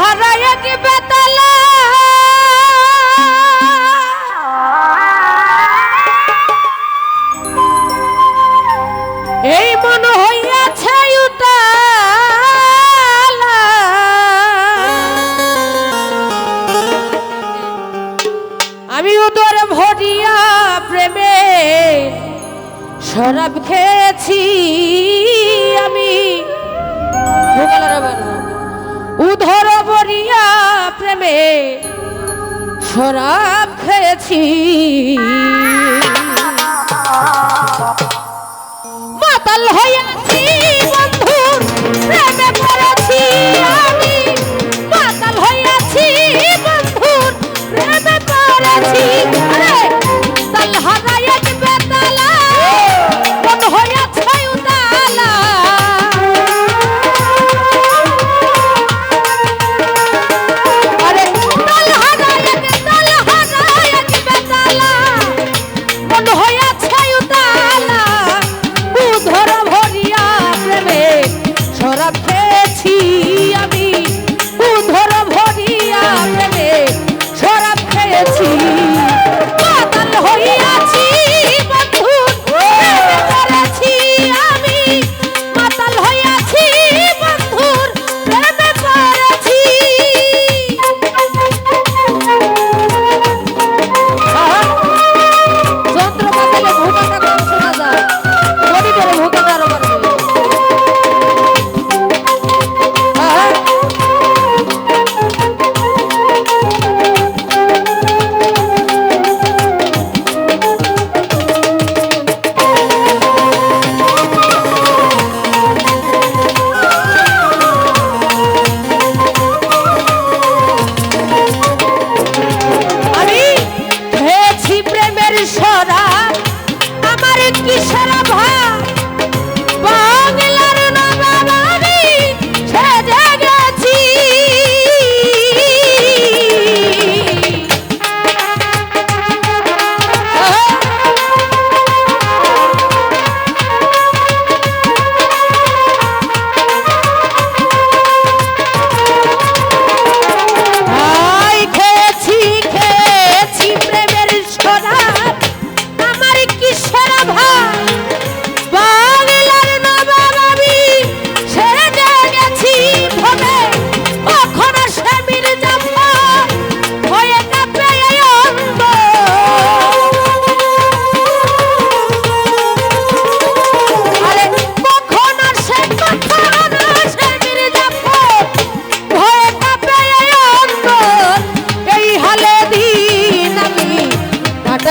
হারায় কি বেতালা। এই মন হইয়াছে উতালা। আমি প্রেমে শরাব খেয়েছি। শরাব খেয়েছি। মাতাল হইয়াছি কি সারা ভাই?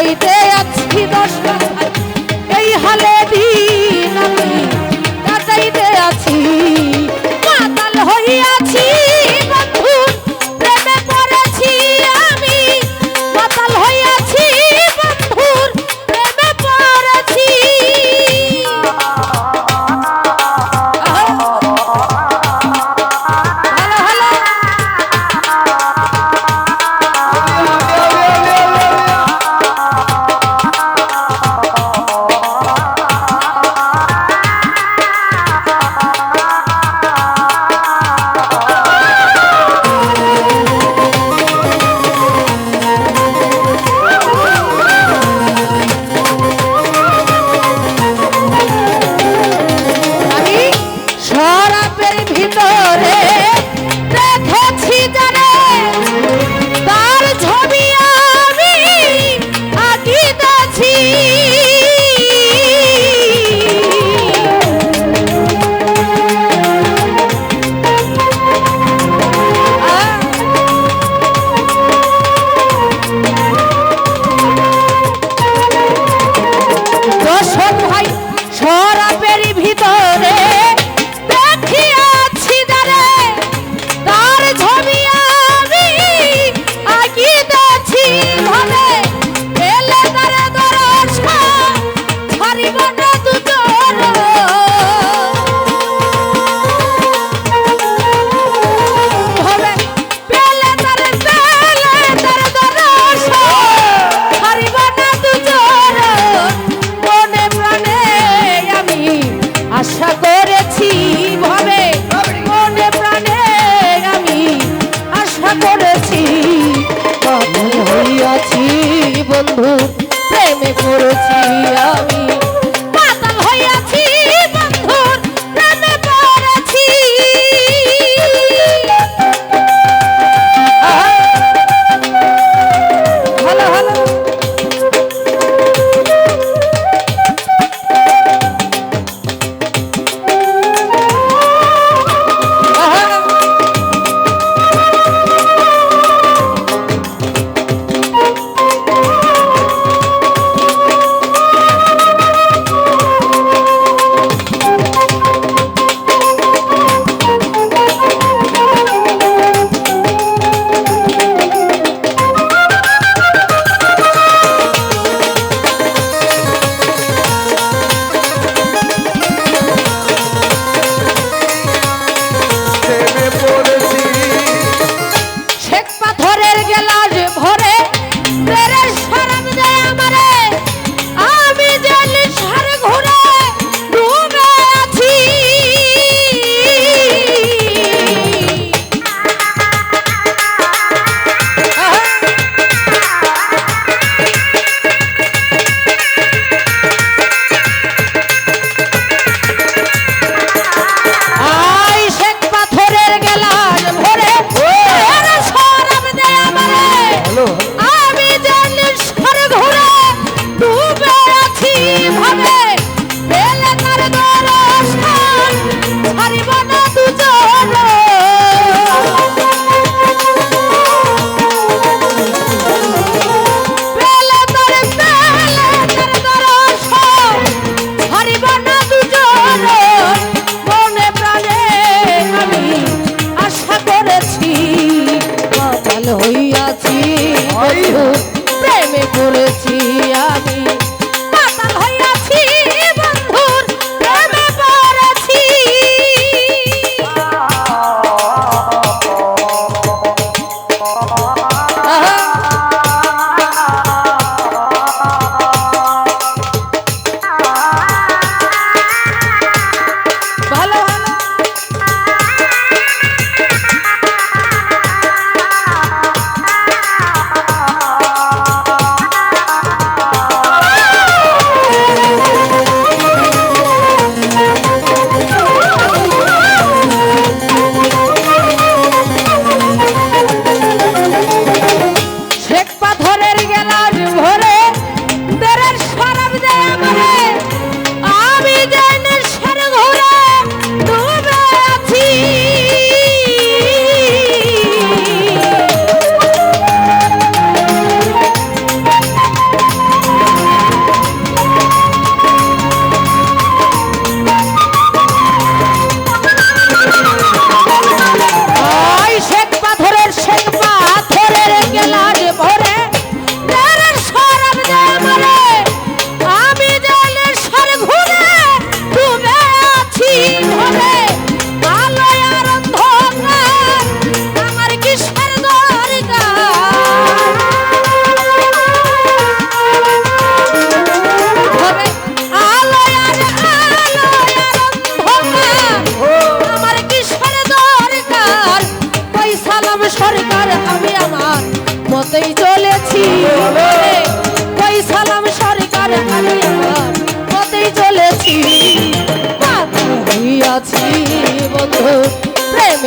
கைதே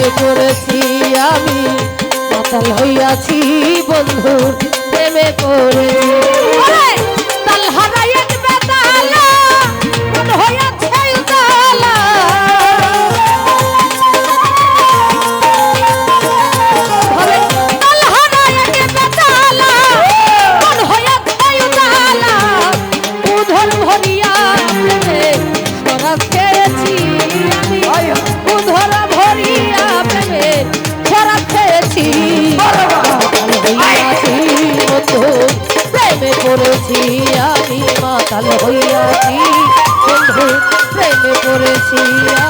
প্রেমে পড়েছি আমি। মাতাল হইয়াছি বন্ধু প্রেমে পড়েছি মাতাল